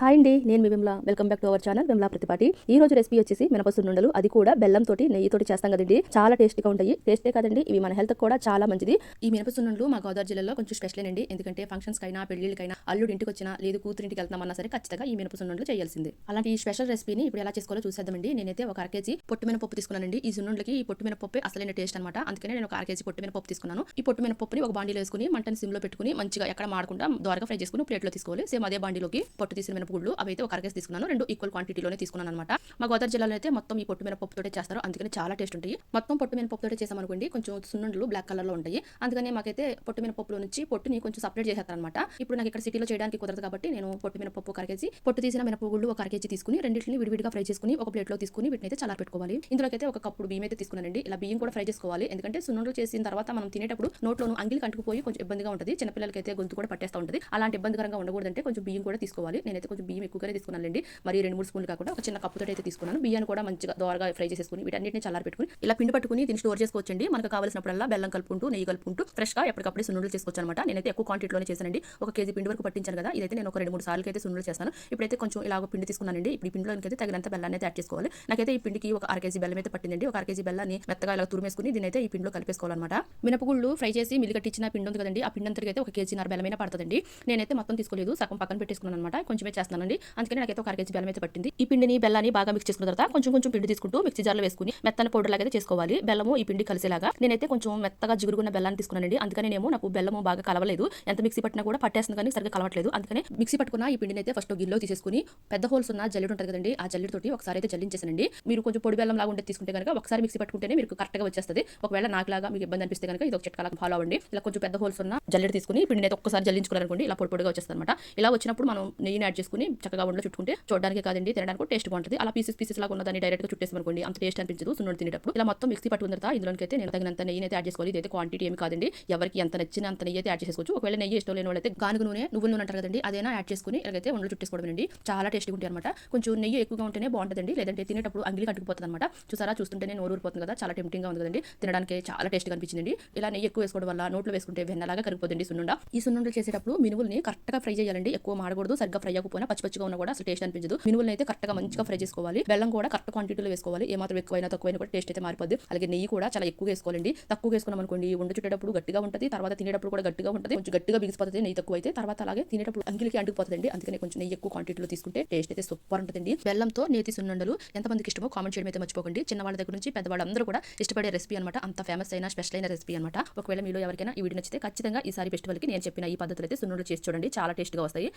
Hi అండి నేను మీ Vimla. Welcome back to our channel Vimla Pratipati. ఈ రోజు రెసిపీ వచ్చేసి మినపసున్నుండలు అది కూడా బెల్లం తోటి నెయ్యితోటి చేస్తాం కదండి. చాలా టేస్టీగా ఉంటాయి. టేస్టే కాదండి ఇవి మన హెల్త్ కూడా చాలా మంచిది. ఈ మినపసున్నుండలు మా గోదావరి జిల్లాలో కొంచెం స్పెషల్ అండి. ఎందుకంటే ఫంక్షన్స్ కైనా పెళ్ళిళ్ళకైనా అల్లుడు ఇంటికి వచ్చినా లేదు కూతురింటికి వెళ్తామన్నా సరే ఖచ్చితంగా ఈ మినపసున్నుండలు చేయాల్సిందే. అలాంటి ఈ స్పెషల్ రెసిపీని ఇప్పుడు ఎలా చేసుకోవాలో చూసేద్దామండి. నేనైతే ఒక అరకేజీ పొట్టు మినపప్పు తీసుకున్నానండి. ఈ సున్నుండలకి ఈ పొట్టు మినపప్పు అసలైన టేస్ట్ అనమాట అందుకనే నేను ఒక అరకేజీ పొట్టు మినపప్పు తీసుకున్నాను. ఈ పొట్టు మినపప్పుని ఒక బాండీలో వేసుకుని మంటని సిమ్లో పెట్టుకుని మంచిగా ఎక్కడ మాడకుండా దోరగా ఫ్రై చేసుకుని ప్లేట్లో తీసుకోవాలి. సేమ్ అదే బాండీలోకి పొట్టు తీసిన మినపగుళ్ళు అవి అయితే ఒక అర తీసుకున్నాను. రెండు ఈక్వల్ క్వాంటిటీలోనే తీసుకున్నాను అనమాట మా గోదావరి జిల్లాలో అయితే మొత్తం ఈ పొట్టు మినపప్పుతోటే చేస్తారు. అందుకని చాలా టేస్ట్ ఉంటాయి. మొత్తం పొట్టు మినపప్పుతోటే చేసామనుకోండి కొంచెం సున్నుండలు బ్లాక్ కలర్లో ఉంటాయి. అందుకని మాకైతే పొట్టు మినపప్పులో నుంచి పొట్టుని కొంచెం సపరేట్ చేసేస్తారు అనమాట ఇప్పుడు నాకు ఇక్కడ సిటీలో చేయడానికి కుదరదు కాబట్టి నేను పొట్టు మినపప్పు ఒక కేజీ పొట్టు తీసిన మినపగుళ్ళు ఒక కేజీ తీసుకుని రెండింటిని విడివిడిగా ఫ్రై చేసుకుని ఒక ప్లేట్లో తీసుకుని వీటిని అయితే చాలా పెట్టుకోవాలి. ఇందులోకైతే ఒక కప్పుడు బియ్యం అయితే తీసుకున్నానండి. ఇలా బియ్యం కూడా ఫ్రై చేసుకోవాలి. ఎందుకంటే సున్నుండలు చేసిన తర్వాత మనం తినేటప్పుడు నోట్లోను అంగిలి కంటుకుపోయి కొంచెం ఇబ్బందిగా ఉంటుంది. చిన్నపిల్లలకి అయితే గొంతు కూడా పట్టేస్తూ ఉంటుంది. అలాంటి ఇబ్బందికరంగా ఉండకూడదంటే కొంచెం బియ్యం కూడా తీసుకోవాలి. నేనైతే కొంచెం బియ్యం ఎక్కువగానే తీసుకున్నానండి. మరి రెండు మూడు స్పూన్లు కాకుండా ఒక చిన్న కప్పుతో అయితే తీసుకున్నాను. బియ్యాన్ని కూడా మంచిగా దోరగా ఫ్రై చేసేసుకుని వీటన్నిటిని చల్లారి పెట్టుకుని ఇలా పిండి పట్టుకుని దీన్ని స్టోర్ చేసుకోవచ్చండి. మనకు కావాల్సినప్పుడల్లా బెల్లం కలుపుకుంటూ నెయ్యి కలుపుకుంటూ ఫ్రెష్గా ఎప్పటికప్పుడు సున్నులు చేసుకోవచ్చు అనమాట నేనైతే ఎక్కువ క్వాంటిటీలోనే చేశానండి. ఒక కేజీ పిండి వరకు పట్టించాను కదా ఇదైతే నేను ఒక రెండు మూడు సార్లు అయితే సున్నులు చేస్తాను. ఇప్పుడైతే కొంచెం ఇలాగ పిండి తీసుకున్నానండి. ఇప్పుడు ఈ పిండిలోకి అయితే తగినంత బెల్లాన్ని అయితే యాడ్ చేసుకోవాలి. నాకైతే ఈ పిండికి ఒక అర కేజీ బెల్లం అయితే పట్టిందండి. ఒక అర కేజీ బెల్లాన్ని మెత్తగా ఇలా తురిమేసుకుని దీని అయితే ఈ పిండిలో కలిపేసుకోవాలన్నమాట. మినపగుళ్ళు ఫ్రై చేసి మిల్లి కట్టించిన పిండి ఉంది కదండి ఆ పిండి అంతకైతే ఒక కేజీ నర బెల్లమైన పడుతుందండి. నేనైతే మొత్తం తీసుకోలేదు సగం పక్కన పెట్టేసుకున్నాను అనమాట కొంచెమే చేస్తున్నానండి. అందుకని నాకైతే ఒక కేజీ బెల్లం అయితే పట్టింది. ఈ పిండిని బెల్లాన్ని బాగా మిక్స్ చేసుకున్న తర్వాత కొంచెం కొంచెం పిండి తీసుకుంటూ మిక్సీ జార్లో వేసుకుని మెత్తన పౌడర్ లాగా అయితే చేసుకోవాలి. బెల్లము ఈ పిండి కలిసేలాగా. నేనైతే కొంచెం మెత్తగా జిగురుగున్న బెల్లాన్ని తీసుకున్నానండి. అందుకని నేను నాకు బెల్లము బాగా కలవలేదు. ఎంత మిక్సీ పట్టినా కూడా పట్టేస్తుంది కానీ సరిగ్గా కలవట్లేదు. అందుకని మిక్సీ పట్టుకున్న ఈ పిండిని అయితే ఫస్ట్ గిల్లో తీసేసుకుని పెద్ద హోల్స్ ఉన్న జల్లెడు ఉంటుంది కదండి ఆ జల్లెడు తోటి ఒకసారి అయితే జల్లించేసానండి మీరు కొంచెం పొడి బెల్లం లాగా ఉంటే తీసుకుంటే కనుక ఒకసారి మిక్సీ పట్టుకుంటేనే మీకు కరెక్ట్గా వచ్చేస్తుంది. ఒకవేళ నాకులాగా మీకు ఇబ్బంది అనిపిస్తే కనుక ఇది ఒక చిట్కాలా ఫాలో అవ్వండి. ఇలా కొంచెం పెద్ద హోల్స్ ఉన్న జల్లెడు తీసుకుని పిండిని అయితే ఒక్కసారి జల్లించుకోవాలనుకోండి ఇలా పొడి పొడిగా వచ్చేస్తుంది అనమాట ఇలా వచ్చినప్పుడు మనం నెయ్యిని యాడ్ చేసుకుని చక్కగా ఉండలో చుట్టుకుంటే చూడడానికి కాదండి తినడానికి టేస్ట్ బాగుంటుంది. అలా పీసెస్ పీసెస్ లాగా ఉన్నదాన్ని డైరెక్ట్గా చుట్టేసామనుకోండి అంత టేస్ట్ అనిపించదు. సున్నుడు తినేటప్పుడు ఇలా మొత్తం మిక్సీ పట్టుకున్న తర్వాత ఇందులోకి అయితే నేను తగినంత నెయ్యి అయితే యాడ్ చేసుకోవాలి. ఇదైతే క్వాంటిటీ ఏమి కాదండి. ఎవరికి ఎంత నచ్చిన అంత నెయ్యి అయితే యాడ్ చేసుకోవచ్చు. ఒకవేళ నెయ్యి ఇష్టం లేని వాళ్ళైతే గానుగ నూనె నువ్వుల నూనె అంటారు కదండి అదైనా యాడ్ చేసుకుని ఇలాగైతే ఉండలు చుట్టేసుకోవడం అండి. చాలా టేస్టీగా ఉంటాయి అనమాట కొంచెం నెయ్యి ఎక్కువగా ఉంటేనే బాగుంటుందండి. లేదంటే తినేటప్పుడు అంగిలి కట్టుకుపోతుంది అనమాట చూసారా? చూస్తుంటేనే నోరు ఊరిపోతుంది కదా. చాలా టెంప్టింగ్గా ఉంది కదండి. తినడానికి చాలా టేస్ట్ అనిపించింది ఇలా నెయ్యి ఎక్కువ వేసుకోవడం వల్ల నోట్లో వేసుకుంటే వెన్నలాగా కరిగిపోతుంది సున్నుండ. ఈ సున్నుండలు చేసేటప్పుడు మినువుల్ని కరెక్ట్గా ఫ్రై చేయాలండి. ఎక్కువ మాడకూడదు సరిగ్గా ఫ్రై అవ్వకపోయినా పచ్చి పచ్చిగా ఉన్నా కూడా అసలు టేస్ట్ అనిపించదు. మినువుల్ని అయితే కరెక్ట్గా మంచిగా ఫ్రై చేసుకోవాలి. బెల్లం కూడా కరెక్ట్ క్వాంటిటీలో వేసుకోవాలి. ఏమాత్రం ఎక్కువైనా తక్కువైనా కూడా టేస్ట్ అయితే మారిపోద్ది. అలాగే నెయ్యి కూడా చాలా ఎక్కువ వేసుకోవాలండి. తక్కువ వేసుకున్నాం అనుకోండి ఉండ చుట్టేటప్పుడు గట్టిగా ఉంటుంది తర్వాత తినేటప్పుడు కూడా గట్టిగా ఉంటుంది. కొంచెం గట్టిగా బిగిసిపోతుంది నెయ్యి తక్కువ అయితే తర్వాత అలాగే తినేటప్పుడు అంగిలికి అంటుకుపోతుంది అందుకని కొంచెం నెయ్యి ఎక్కువ క్వాంటిటీలో తీసుకుంటే టేస్ట్ అయితే సూపర్ ఉంటుందండి. బెల్లంతో నేతి సున్నుండలు ఎంతమందికి ఇష్టమో కామెంట్ చేయడం అయితే మర్చిపోకండి. చిన్నవాళ్ళ దగ్గర నుంచి పెద్దవాళ్ళందరూ కూడా ఇష్టపడే రెసిపీ అనమాట అంత ఫేమస్ అయిన స్పెషల్ అయిన రెసిపీ అనమాట ఒకవేళ మీలో ఎవరికైనా ఈ వీడియో నచ్చితే ఖచ్చితంగా ఈసారి ఫెస్టివల్కి నేను చెప్పిన ఈ పద్ధతులు అయితే సున్నుండలు చేసి చూడండి. చాలా టేస్ట్గా వస్తాయి.